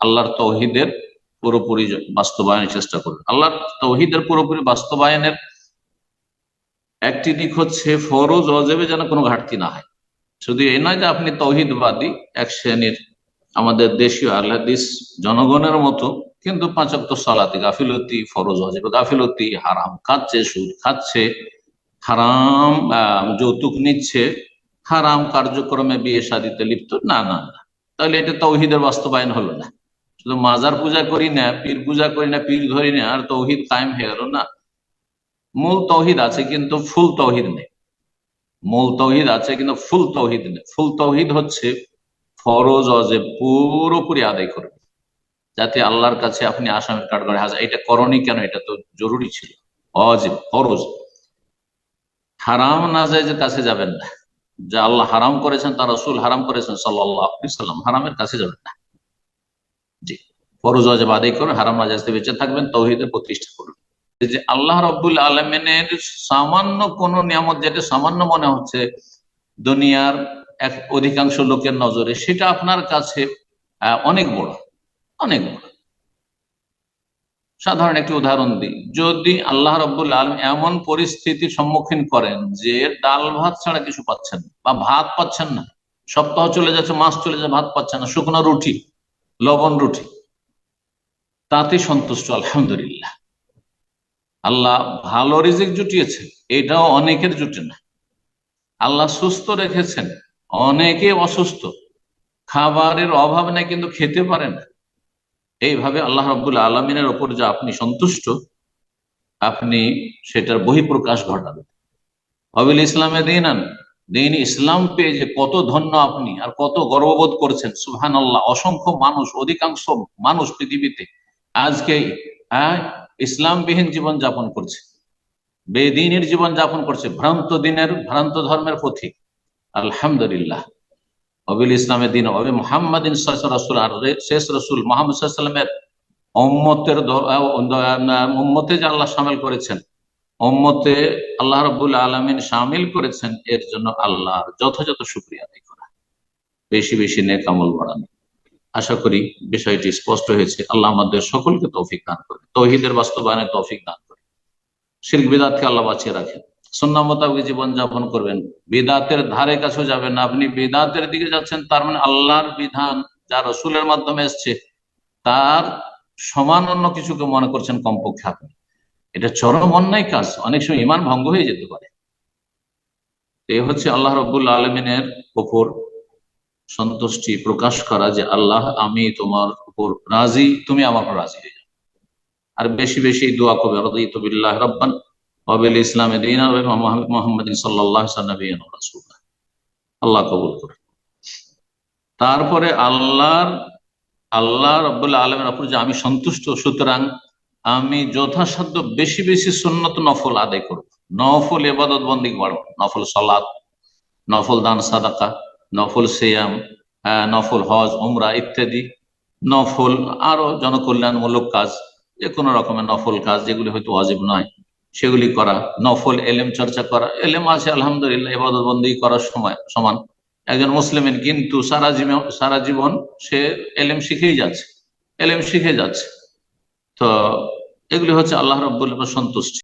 আল্লাহর তৌহিদের পুরোপুরি বাস্তবায়নের চেষ্টা করবেন আল্লাহর তৌহিদের পুরোপুরি বাস্তবায়নের একটি দিক হচ্ছে ফরজ অজেবে যেন কোনো ঘাটতি না হয়। শুধু এই নয় যে আপনি তৌহিদবাদী এক শ্রেণির আমাদের দেশীয় আল্লাদিস জনগণের মতো, কিন্তু পাঁচক তো সালাতি গাফিলতি ফরজ অজেবে গাফিলতি হারাম, খাচ্ছে, সুদ খাচ্ছে, হারাম যৌতুক নিচ্ছে, হারাম কার্যক্রমে বিয়ে সাদিতে লিপ্ত? না না না। তাহলে এটা তৌহিদের বাস্তবায়ন হলো না। শুধু মাজার পূজা করি না, পীর পূজা করি না, পীর ধরি না, আর তৌহিদ কায়েম হয়ে গেল না। মূল তৌহিদ আছে কিন্তু ফুল তৌহিদ নেই। মূল তৌহিদ আছে কিন্তু ফুল তৌহিদ নেই। ফুল তৌহিদ হচ্ছে ফরজ অজে পুরোপুরি আদায় করবে। যাতে আল্লাহর কাছে আপনি আসামের কাঠ করে হাজার এটা করণী কেন? এটা তো জরুরি ছিল। অজেব, ফরজ। হারাম না যায় যে কাছে যাবেন না। যা আল্লাহ হারাম করেছেন, তার রসুল হারাম করেছেন সাল্লাহ সাল্লাম হারামের কাছে যাবেন না। ফরজ অজেব আদায় করে হারাম যাতে বেঁচে থাকবেন, তৌহিদের প্রতিষ্ঠা করবেন যে আল্লাহ রব্বুল আলমিনের সামান্য কোন নিয়ামত যেটা সামান্য মনে হচ্ছে দুনিয়ার এক অধিকাংশ লোকের নজরে, সেটা আপনার কাছে অনেক বড় অনেক বড়। সাধারণ একটি উদাহরণ দিই। যদি আল্লাহ রব্বুল আলম এমন পরিস্থিতির সম্মুখীন করেন যে ডাল ভাত ছাড়া কিছু পাচ্ছেন বা ভাত পাচ্ছেন না, সপ্তাহ চলে যাচ্ছে, মাস চলে যাচ্ছে, ভাত পাচ্ছেন না, শুকনো রুটি, লবণ রুটি তাতে সন্তুষ্ট, আলহামদুলিল্লাহ। আল্লাহ ভালো রিজিক জুটিয়েছে, এটাও অনেকের জুটে না। আল্লাহ সুস্থ রেখেছেন, অনেকে অসুস্থ। খাবারের অভাব নেই, কিন্তু খেতে পারে না। এইভাবে আল্লাহ রব্বুল আলমিনের ওপর যে আপনি সন্তুষ্ট, আপনি সেটার বহিঃপ্রকাশ ঘটাবেন। অবিল ইসলামে দিন আন দিন ইসলাম পেয়ে যে কত ধন্য আপনি আর কত গর্ববোধ করছেন সুহান আল্লাহ অসংখ্য মানুষ, অধিকাংশ মানুষ পৃথিবীতে। আজকে হ্যাঁ ইসলামবিহীন জীবন যাপন করছে। বেদিনের জীবন যাপন করছে, ভ্রান্ত দিনের, ভ্রান্ত ধর্মের পথিক। আলহামদুলিল্লাহ। অবিল ইসলামের দিন, অবি মোহাম্মদিন রসুল আর শেষ রসুল মোহাম্মদ সাল্লামের অম্মতের উম্মতে যে আল্লাহ সামিল করেছেন অম্মতে আল্লাহ রবুল আলমিন সামিল করেছেন, এর জন্য আল্লাহর যথাযথ সুক্রিয়া করা। বেশি বেশি নেক আমল বাড়ানো। আশা করি বিষয়টি স্পষ্ট হয়েছে। আল্লাহ আমাদের সকলকে তৌফিক দান করে তৌহিদের বাস্তবায়নে তৌফিক দান করে শিল্প বিদাতকে আল্লাহ বাঁচিয়ে রাখেন। সন্না মোতাবেক জীবন যাপন করবেন। বিদাতের ধারে কাছে যাবেন না। আপনি বিদাতের দিকে যাচ্ছেন, তার মানে আল্লাহর বিধান যা রসুলের মাধ্যমে এসছে, তার সমান অন্য কিছুকে মনে করছেন কমপক্ষে আপনি। এটা চরম অন্যায় কাজ। অনেক সময় ইমান ভঙ্গ হয়ে যেতে পারে। এই হচ্ছে আল্লাহ রবুল্লা আলমিনের ওপর সন্তুষ্টি প্রকাশ করা যে আল্লাহ, আমি তোমার উপর রাজি, তুমি আমার উপর রাজি হয়ে যাও। আর বেশি বেশি দোয়া করবে রদিতুবিল্লাহ রব্বান ওয়াবিল ইসলামে দিন মোহাম্মদ সাল্লাহ আল্লাহ কবুল করে তারপরে আল্লাহর, আল্লাহ রব্বুল্লাহ আলমের উপর যে আমি সন্তুষ্ট, সুতরাং আমি যথাসাধ্য বেশি বেশি সুন্নত নফল আদায় করব। নফল এবাদত বন্দি বাড়ব, নফল সলাদ নফল দান, সাদাকা নফল সিয়াম নফল হজ, উমরা ইত্যাদি। নফল আরও জনকল্যাণমূলক কাজ যে কোনো রকমের নফল কাজ, যেগুলি হয়তো অজীব নয়, সেগুলি করা। নফল এলেম চর্চা করা। এলেম আছে, আলহামদুলিল্লাহ এবাদত বন্দি করার সময়, সমান। একজন মুসলিমের কিন্তু সারা জীবন সারা জীবন সে এলেম শিখেই যাচ্ছে, এলেম শিখে যাচ্ছে। তো এগুলি হচ্ছে আল্লাহ রব্বুল সন্তুষ্টি।